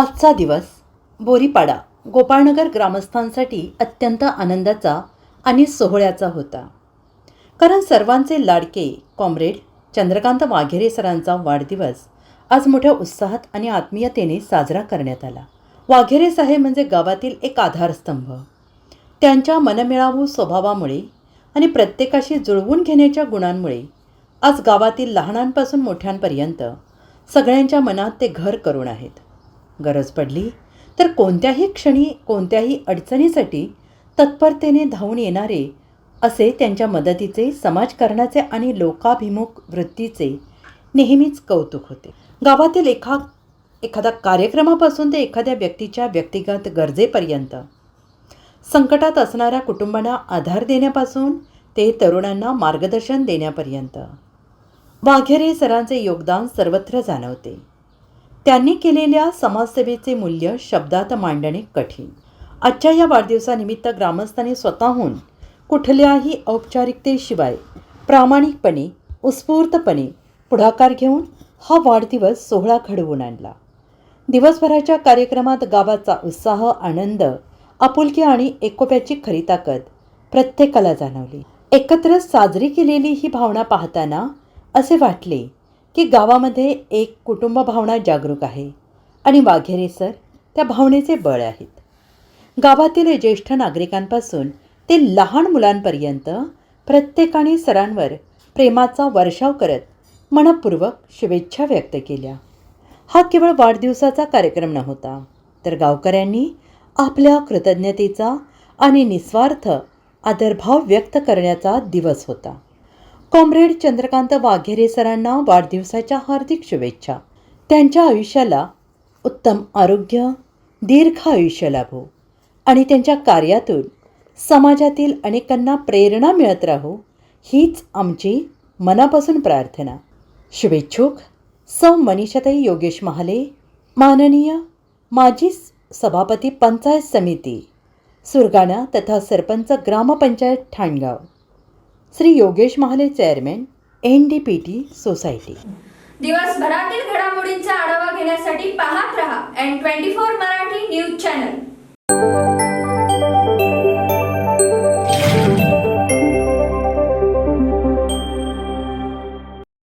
आजचा दिवस बोरीपाडा गोपाळनगर ग्रामस्थांसाठी अत्यंत आनंदाचा आणि सोहळ्याचा होता. कारण सर्वांचे लाडके कॉम्रेड चंद्रकांत वाघेरे सरांचा वाढदिवस आज मोठ्या उत्साहात आणि आत्मीयतेने साजरा करण्यात आला. वाघेरे साहेब म्हणजे गावातील एक आधारस्तंभ. त्यांच्या मनमिळावू स्वभावामुळे आणि प्रत्येकाशी जुळवून घेण्याच्या गुणांमुळे आज गावातील लहानांपासून मोठ्यांपर्यंत सगळ्यांच्या मनात ते घर करून आहेत. गरज पडली तर कोणत्याही क्षणी कोणत्याही अडचणीसाठी तत्परतेने धावून येणारे असे त्यांच्या मदतीचे समाजकारणाचे आणि लोकाभिमुख वृत्तीचे नेहमीच कौतुक होते. गावातील एखा एखादा कार्यक्रमापासून ते एखाद्या व्यक्तीच्या व्यक्तिगत गरजेपर्यंत संकटात असणाऱ्या कुटुंबांना आधार देण्यापासून ते तरुणांना मार्गदर्शन देण्यापर्यंत वाघेरे सरांचे योगदान सर्वत्र जाणवते. त्यांनी केलेल्या समाजसेवेचे मूल्य शब्दात मांडणे कठीण. आजच्या या वाढदिवसानिमित्त ग्रामस्थांनी स्वतःहून कुठल्याही औपचारिकतेशिवाय प्रामाणिकपणे उत्स्फूर्तपणे पुढाकार घेऊन हा वाढदिवस सोहळा घडवून आणला. दिवसभराच्या कार्यक्रमात गावाचा उत्साह आनंद आपुलकी आणि एकोप्याची खरी ताकद प्रत्येकाला जाणवली. एकत्र साजरी केलेली ही भावना पाहताना असे वाटले की गावामध्ये एक कुटुंब भावना जागरूक आहे. आणि वाघेरे सर त्या भावनेचे बळ आहेत. गावातील ज्येष्ठ नागरिकांपासून ते लहान मुलांपर्यंत प्रत्येकाने सरांवर प्रेमाचा वर्षाव करत मनपूर्वक शुभेच्छा व्यक्त केल्या. हा केवळ वाढदिवसाचा कार्यक्रम नव्हता तर गावकऱ्यांनी आपल्या कृतज्ञतेचा आणि निस्वार्थ आदरभाव व्यक्त करण्याचा दिवस होता. कॉम्रेड चंद्रकांत वाघेरे सरांना वाढदिवसाच्या हार्दिक शुभेच्छा. त्यांच्या आयुष्याला उत्तम आरोग्य दीर्घ आयुष्य लाभो. आणि त्यांच्या कार्यातून समाजातील अनेकांना प्रेरणा मिळत राहो हीच आमची मनापासून प्रार्थना. शुभेच्छुक सौ मनीषाताई योगेश महाले माननीय माजी सभापती पंचायत समिती सुरगाणा तथा सरपंच ग्रामपंचायत Thangaon. Shri Yogesh Mahale chairman N D P T society. दिवसभरातील घडामोडींचा आढावा घेण्यासाठी पाहत रहा N twenty four Marathi news channel.